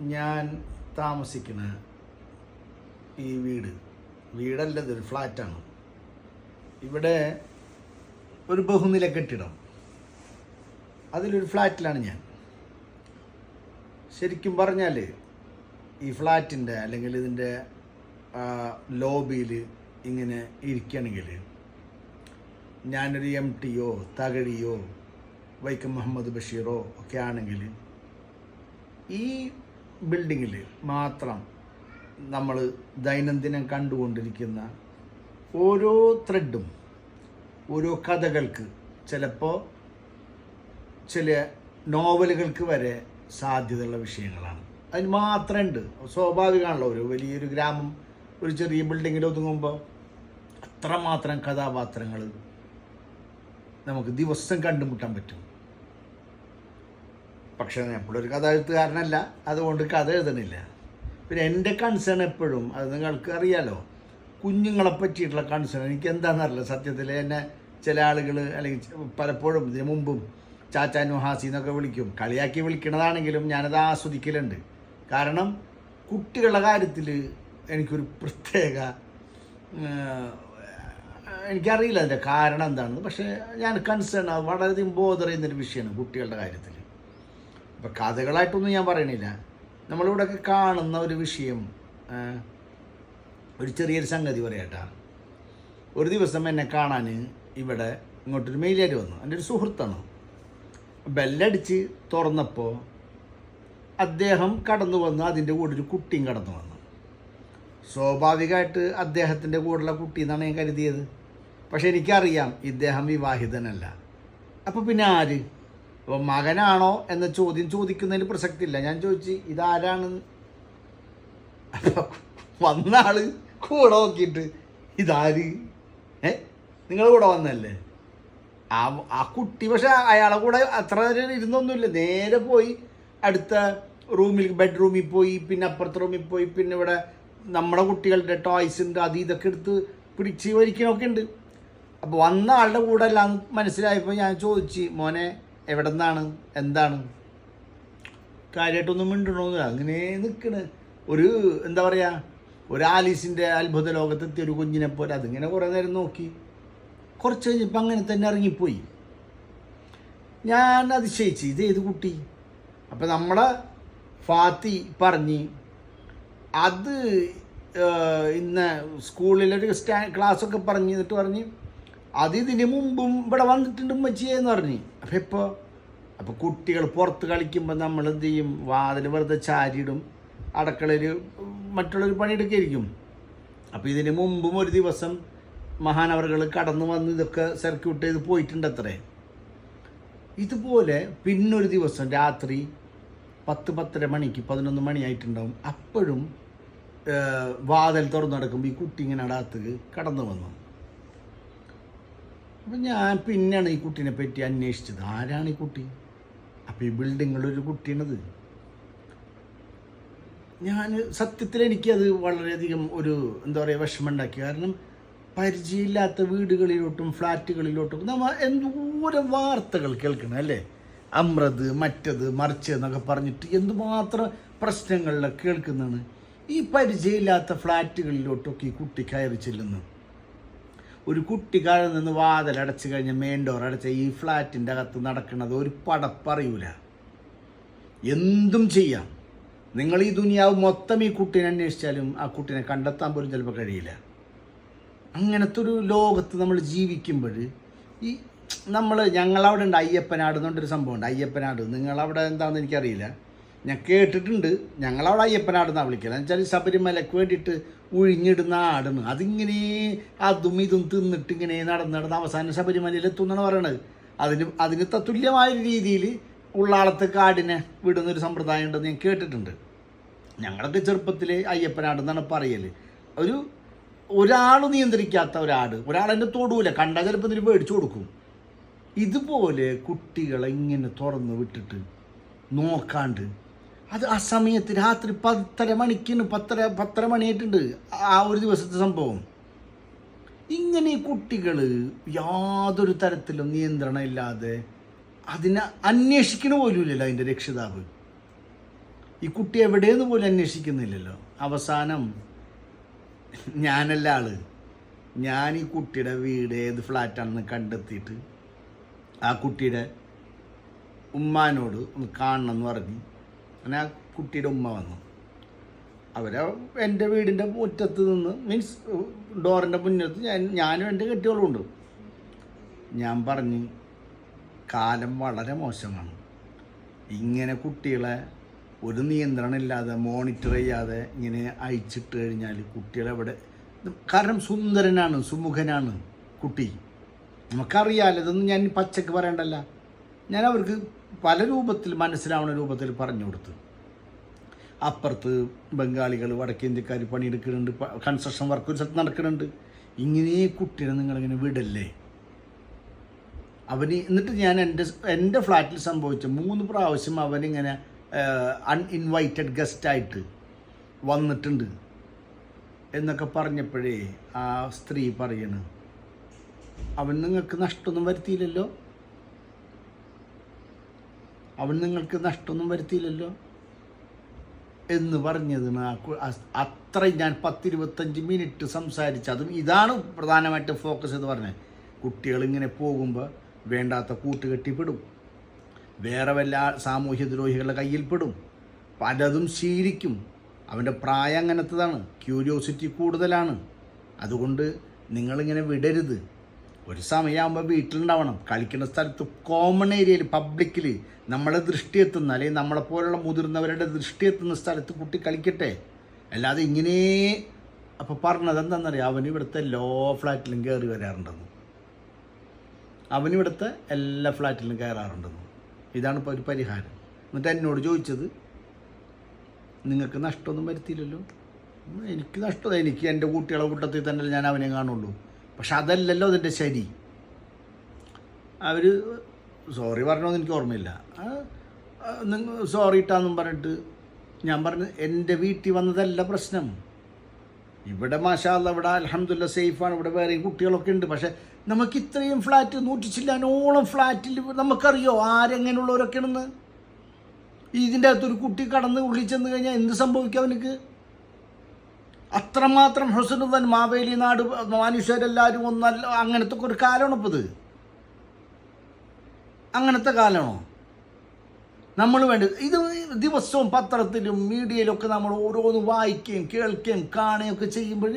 ഞാൻ താമസിക്കുന്ന ഈ വീട് വീടല്ല ഇതൊരു ഫ്ലാറ്റാണ്. ഇവിടെ ഒരു ബഹുനില കെട്ടിടം അതിലൊരു ഫ്ലാറ്റിലാണ് ഞാൻ. ശരിക്കും പറഞ്ഞാൽ ഈ ഫ്ലാറ്റിന്റെ അല്ലെങ്കിൽ ഇതിന്റെ ലോബിയിൽ ഇങ്ങനെ ഇരിക്കുകയാണെങ്കിൽ ഞാനൊരു എം ടിയോ തകഴിയോ വൈക്കം മുഹമ്മദ് ബഷീറോ ഒക്കെ ആണെങ്കിൽ ഈ ബിൽഡിങ്ങിൽ മാത്രം നമ്മൾ ദൈനംദിനം കണ്ടുകൊണ്ടിരിക്കുന്ന ഓരോ ത്രെഡും ഓരോ കഥകൾക്ക് ചിലപ്പോൾ ചില നോവലുകൾക്ക് വരെ സാധ്യതയുള്ള വിഷയങ്ങളാണ്. അതിന് മാത്രമുണ്ട് സ്വാഭാവികമാണല്ലോ ഒരു വലിയൊരു ഗ്രാമം ഒരു ചെറിയ ബിൽഡിങ്ങിൽ ഒതുങ്ങുമ്പോൾ അത്രമാത്രം കഥാപാത്രങ്ങൾ നമുക്ക് ദിവസം കണ്ടുമുട്ടാൻ പറ്റും. പക്ഷേ നമ്മളൊരു കഥ എഴുത്തുകാരനല്ല അതുകൊണ്ട് കഥ എഴുതണില്ല. പിന്നെ എന്റെ കൺസേൺ എപ്പോഴും അത് നിങ്ങൾക്ക് അറിയാലോ കുഞ്ഞുങ്ങളെ പറ്റിയിട്ടുള്ള കൺസേൺ എനിക്ക് എന്താണെന്നറിയില്ല സത്യത്തിൽ എന്നെ ചില ആളുകൾ അല്ലെങ്കിൽ പലപ്പോഴും ഇതിനു മുമ്പും ചാച്ചാനു ഹാസി എന്നൊക്കെ വിളിക്കും. കളിയാക്കി വിളിക്കണതാണെങ്കിലും ഞാനത് ആസ്വദിക്കലുണ്ട്. കാരണം കുട്ടികളുടെ കാര്യത്തിൽ എനിക്കൊരു പ്രത്യേക എനിക്കറിയില്ല അതിന്റെ കാരണം എന്താണെന്ന്. പക്ഷേ ഞാൻ കൺസേൺ വളരെയധികം ബോധർ ചെയ്യുന്നൊരു വിഷയമാണ് കുട്ടികളുടെ കാര്യത്തിൽ ഇപ്പം കഥകളായിട്ടൊന്നും ഞാൻ പറയണില്ല. നമ്മളിവിടെയൊക്കെ കാണുന്ന ഒരു വിഷയം ഒരു ചെറിയൊരു സംഗതി പറയട്ടാ. ഒരു ദിവസം എന്നെ കാണാൻ ഇവിടെ ഇങ്ങോട്ടൊരു മെയിലേര് വന്നു. എന്റെ ഒരു സുഹൃത്താണ്. ബെല്ലടിച്ച് തുറന്നപ്പോൾ അദ്ദേഹം കടന്നു വന്ന് അതിന്റെ കൂടെ ഒരു കുട്ടിയും കടന്നു വന്നു. സ്വാഭാവികമായിട്ട് അദ്ദേഹത്തിന്റെ കൂടെയുള്ള കുട്ടി എന്നാണ് ഞാൻ കരുതിയത്. പക്ഷെ എനിക്കറിയാം ഇദ്ദേഹം വിവാഹിതനല്ല. അപ്പോൾ പിന്നെ ആര്? അപ്പോൾ മകനാണോ എന്ന ചോദ്യം ചോദിക്കുന്നതിന് പ്രസക്തിയില്ല. ഞാൻ ചോദിച്ചു ഇതാരാണ്? വന്ന ആൾ കൂടെ നോക്കിയിട്ട് ഇതാര്? ഏ? നിങ്ങൾ കൂടെ വന്നല്ലേ ആ ആ കുട്ടി പക്ഷെ അയാളെ കൂടെ അത്ര നേരം ഇരുന്നൊന്നുമില്ല. നേരെ പോയി അടുത്ത റൂമിൽ ബെഡ്റൂമിൽ പോയി പിന്നെ അപ്പുറത്തെ റൂമിൽ പോയി പിന്നെ ഇവിടെ നമ്മുടെ കുട്ടികളുടെ ടോയ്സ് ഉണ്ട് അത് ഇതൊക്കെ എടുത്ത് പിടിച്ച് വലിക്കണമൊക്കെ ഉണ്ട്. അപ്പോൾ വന്ന ആളുടെ കൂടെ എല്ലാം മനസ്സിലായപ്പോൾ ഞാൻ ചോദിച്ചു മോനെ എവിടെ നിന്നാണ് എന്താണ്? കാര്യമായിട്ടൊന്നും മിണ്ടുണ്ടോ അങ്ങനെ നിൽക്കണ് ഒരു എന്താ പറയുക ഒരു ആലീസിന്റെ അത്ഭുത ലോകത്തെത്തിയ ഒരു കുഞ്ഞിനെ പോലെ അതിങ്ങനെ കുറേ നേരം നോക്കി. കുറച്ച് കഴിഞ്ഞപ്പോൾ അങ്ങനെ തന്നെ ഇറങ്ങിപ്പോയി. ഞാൻ അതിശയിച്ച് ഇത് ഏത് കുട്ടി? അപ്പം നമ്മളെ ഫാത്തി പറഞ്ഞ് അത് ഇന്ന് സ്കൂളിലൊരു സ്റ്റാ ക്ലാസ്സൊക്കെ പറഞ്ഞ് എന്നിട്ട് പറഞ്ഞ് അത് ഇതിന് മുമ്പും ഇവിടെ വന്നിട്ടുണ്ട് ഉമ്മച്ചിയെന്ന് പറഞ്ഞു. അപ്പം ഇപ്പോൾ അപ്പോൾ കുട്ടികൾ പുറത്ത് കളിക്കുമ്പോൾ നമ്മൾ എന്ത് ചെയ്യും? വാതിൽ വെറുതെ ചാരിയിടും. അടക്കളയിൽ മറ്റുള്ളൊരു പണിയെടുക്കായിരിക്കും. അപ്പോൾ ഇതിന് മുമ്പും ഒരു ദിവസം മഹാനവറുകൾ കടന്നു വന്ന് ഇതൊക്കെ സർക്യൂട്ട് ചെയ്ത് പോയിട്ടുണ്ട് അത്രേ ഇതുപോലെ പിന്നൊരു ദിവസം രാത്രി പത്ത് പത്തര മണിക്ക് പതിനൊന്ന് മണിയായിട്ടുണ്ടാവും. അപ്പോഴും വാതിൽ തുറന്നു നടക്കുമ്പോൾ ഈ കുട്ടി ഇങ്ങനെ അകത്ത് കടന്നു വന്നു. അപ്പം ഞാൻ പിന്നെയാണ് ഈ കുട്ടീനെ പറ്റി അന്വേഷിച്ചത്. ആരാണ് ഈ കുട്ടി? അപ്പം ഈ ബിൽഡിങ്ങിലൊരു കുട്ടിയാണത്. ഞാൻ സത്യത്തിൽ എനിക്കത് വളരെയധികം ഒരു എന്താ പറയുക വിഷമമുണ്ടാക്കി. കാരണം പരിചയമില്ലാത്ത വീടുകളിലോട്ടും ഫ്ലാറ്റുകളിലോട്ടും നമ്മൾ എന്തോരം വാർത്തകൾ കേൾക്കണം അല്ലേ? അമ്രത് മറ്റത് മറിച്ച് എന്നൊക്കെ പറഞ്ഞിട്ട് എന്തുമാത്രം പ്രശ്നങ്ങളിലൊക്കെ കേൾക്കുന്നതാണ്. ഈ പരിചയമില്ലാത്ത ഫ്ലാറ്റുകളിലോട്ടൊക്കെ ഈ കുട്ടി കയറി ചെല്ലുന്നു. ഒരു കുട്ടി കയറി നിന്ന് വാതിൽ അടച്ചു കഴിഞ്ഞ് മെയിൻ ഡോർ അടച്ച ഈ ഫ്ലാറ്റിന്റെ അകത്ത് നടക്കുന്നത് ഒരു പടപ്പറിയൂല എന്തും ചെയ്യാം. നിങ്ങൾ ഈ ദുനിയാവ് മൊത്തം ഈ കുട്ടീനെ അന്വേഷിച്ചാലും ആ കുട്ടീനെ കണ്ടെത്താൻ പോലും ചിലപ്പോൾ കഴിയില്ല. അങ്ങനത്തെ ഒരു ലോകത്ത് നമ്മൾ ജീവിക്കുമ്പോൾ ഈ നമ്മൾ ഞങ്ങളവിടെ ഉണ്ട് അയ്യപ്പനാട് എന്നുകൊണ്ടൊരു സംഭവമുണ്ട്. അയ്യപ്പനാട്. നിങ്ങളവിടെ എന്താണെന്ന് എനിക്കറിയില്ല. ഞാൻ കേട്ടിട്ടുണ്ട്. ഞങ്ങളവിടെ അയ്യപ്പനാടെന്നാണ് വിളിക്കുന്നത് എന്ന് വെച്ചാൽ ശബരിമലയ്ക്ക് വേണ്ടിയിട്ട് ഉഴിഞ്ഞിടുന്ന ആടെന്ന്. അതിങ്ങനെ അതും ഇതും തിന്നിട്ട് ഇങ്ങനെ നടന്ന് നടന്ന് അവസാനം ശബരിമലയിൽ എത്തുന്നാണ് പറയണത്. അതിന് അതിന് തത്തുല്യമായ രീതിയിൽ ഉള്ളാളത്ത് കാടിനെ വിടുന്നൊരു സമ്പ്രദായം ഉണ്ടെന്ന് ഞാൻ കേട്ടിട്ടുണ്ട്. ഞങ്ങളൊക്കെ ചെറുപ്പത്തിൽ അയ്യപ്പനാടെന്നാണ് പറയൽ ഒരു ഒരാൾ നിയന്ത്രിക്കാത്ത ഒരാട്. ഒരാളെന്നെ തൊടൂല. കണ്ടാൽ ചിലപ്പോൾ ഇതിന് മേടിച്ചു കൊടുക്കും. ഇതുപോലെ കുട്ടികളെ ഇങ്ങനെ തുറന്ന് വിട്ടിട്ട് നോക്കാണ്ട് അത് ആ സമയത്ത് രാത്രി പത്തര മണിക്കിന് പത്തര പത്തര മണിയായിട്ടുണ്ട്. ആ ഒരു ദിവസത്തെ സംഭവം. ഇങ്ങനെ കുട്ടികൾ യാതൊരു തരത്തിലും നിയന്ത്രണം ഇല്ലാതെ അതിനെ അന്വേഷിക്കണ പോലുമില്ലല്ലോ അതിന്റെ രക്ഷിതാവ്. ഈ കുട്ടി എവിടെയെന്ന് പോലും അന്വേഷിക്കുന്നില്ലല്ലോ. അവസാനം ഞാനല്ല ആൾ. ഞാൻ ഈ കുട്ടിയുടെ വീട് ഏത് ഫ്ലാറ്റാണെന്ന് കണ്ടെത്തിയിട്ട് ആ കുട്ടിയുടെ ഉമ്മാനോട് ഒന്ന് കാണണം എന്ന് പറഞ്ഞ് അങ്ങനെ ആ കുട്ടിയുടെ ഉമ്മ വന്നു. അവരെ എന്റെ വീടിന്റെ മുറ്റത്ത് നിന്ന് മീൻസ് ഡോറിന്റെ മുന്നത്ത് ഞാൻ ഞാനും എന്റെ കെട്ടികളും ഉണ്ട്. ഞാൻ പറഞ്ഞു കാലം വളരെ മോശമാണ്. ഇങ്ങനെ കുട്ടികളെ ഒരു നിയന്ത്രണം ഇല്ലാതെ മോണിറ്റർ ചെയ്യാതെ ഇങ്ങനെ അയച്ചിട്ട് കഴിഞ്ഞാൽ കുട്ടികളെവിടെ കാരണം സുന്ദരനാണ് സുമുഖനാണ് കുട്ടി. നമുക്കറിയാലോ ഇതൊന്നും ഞാൻ പച്ചക്ക് പറയണ്ടല്ല. ഞാൻ അവർക്ക് പല രൂപത്തിൽ മനസ്സിലാവുന്ന രൂപത്തിൽ പറഞ്ഞു കൊടുത്തു. അപ്പുറത്ത് ബംഗാളികൾ വടക്കേന്ത്യക്കാർ പണിയെടുക്കുന്നുണ്ട് കൺസ്ട്രക്ഷൻ വർക്ക് ഒരു സ്ഥലത്ത് നടക്കുന്നുണ്ട്. ഇങ്ങനെ കുട്ടിയെ നിങ്ങളിങ്ങനെ വിടല്ലേ? അവന് എന്നിട്ട് ഞാൻ എന്റെ എന്റെ ഫ്ലാറ്റിൽ സംഭവിച്ച മൂന്ന് പ്രാവശ്യം അവനിങ്ങനെ അൺഇൻവൈറ്റഡ് ഗസ്റ്റായിട്ട് വന്നിട്ടുണ്ട്. എന്നൊക്കെ പറഞ്ഞപ്പോഴേ ആ സ്ത്രീ പറയണ് അവൻ നിങ്ങൾക്ക് നഷ്ടമൊന്നും വരുത്തിയില്ലല്ലോ? അവൻ നിങ്ങൾക്ക് നഷ്ടമൊന്നും വരുത്തിയില്ലല്ലോ എന്ന് പറഞ്ഞതിന് അത്രയും ഞാൻ പത്തിരുപത്തഞ്ച് മിനിറ്റ് സംസാരിച്ച് അതും ഇതാണ് പ്രധാനമായിട്ട് ഫോക്കസ് എന്ന് പറഞ്ഞത് കുട്ടികൾ ഇങ്ങനെ പോകുമ്പോൾ വേണ്ടാത്ത കൂട്ടുകെട്ടിപ്പെടും വേറെ വല്ല സാമൂഹ്യദ്രോഹികളുടെ കയ്യിൽപ്പെടും പലതും ശീലിക്കും. അവന്റെ പ്രായം അങ്ങനത്തതാണ്. ക്യൂരിയോസിറ്റി കൂടുതലാണ്. അതുകൊണ്ട് നിങ്ങളിങ്ങനെ വിടരുത്. ഒരു സമയമാകുമ്പോൾ വീട്ടിലുണ്ടാവണം. കളിക്കുന്ന സ്ഥലത്ത് കോമൺ ഏരിയയിൽ പബ്ലിക്കിൽ നമ്മളെ ദൃഷ്ടി എത്തുന്ന അല്ലെങ്കിൽ നമ്മളെപ്പോലുള്ള മുതിർന്നവരുടെ ദൃഷ്ടി എത്തുന്ന സ്ഥലത്ത് കുട്ടി കളിക്കട്ടെ. അല്ലാതെ ഇങ്ങനെ അപ്പോൾ പറഞ്ഞത് എന്താണെന്നറിയാം അവൻ ഇവിടുത്തെ എല്ലാ ഫ്ലാറ്റിലും കയറി വരാറുണ്ടെന്ന്. അവനിവിടുത്തെ എല്ലാ ഫ്ലാറ്റിലും കയറാറുണ്ടെന്ന് ഇതാണ് ഇപ്പോൾ ഒരു പരിഹാരം. എന്നിട്ട് എന്നോട് ചോദിച്ചത് നിങ്ങൾക്ക് നഷ്ടമൊന്നും വരുത്തിയില്ലല്ലോ? എനിക്ക് നഷ്ടം എനിക്ക് എന്റെ കുട്ടികളെ കൂട്ടത്തിൽ തന്നെ ഞാൻ അവനെ കാണുള്ളൂ. പക്ഷെ അതല്ലല്ലോ അതിന്റെ ശരി അവർ സോറി പറഞ്ഞോന്ന് എനിക്ക് ഓർമ്മയില്ല. നിങ്ങൾ സോറി ഇട്ടാന്നും പറഞ്ഞിട്ട് ഞാൻ പറഞ്ഞു എന്റെ വീട്ടിൽ വന്നതല്ല പ്രശ്നം. ഇവിടെ മാഷാല്ല ഇവിടെ അലഹമ്മദില്ല സേഫാണ് ഇവിടെ വേറെ കുട്ടികളൊക്കെ ഉണ്ട്. പക്ഷേ നമുക്ക് ഇത്രയും ഫ്ലാറ്റ് നൂറ്റി ചില്ലാനോളം ഫ്ലാറ്റിൽ നമുക്കറിയോ ആരെങ്ങനെയുള്ളവരൊക്കെയാണെന്ന്? ഇതിന്റെ അകത്തൊരു കുട്ടി കടന്ന് ഉള്ളിൽ ചെന്ന് കഴിഞ്ഞാൽ എന്ത് സംഭവിക്കും അവനക്ക്? അത്രമാത്രം ഹുസനുദ്ദൻ മാവേലി നാട് മനുഷ്യരെല്ലാവരും ഒന്നല്ല അങ്ങനത്തെ ഒരു കാലമാണ് ഇപ്പോൾ ഇത്? അങ്ങനത്തെ കാലമാണോ? നമ്മൾ വേണ്ടത് ഇത് ദിവസവും പത്രത്തിലും മീഡിയയിലൊക്കെ നമ്മൾ ഓരോന്ന് വായിക്കുകയും കേൾക്കുകയും കാണുകയും ഒക്കെ ചെയ്യുമ്പോൾ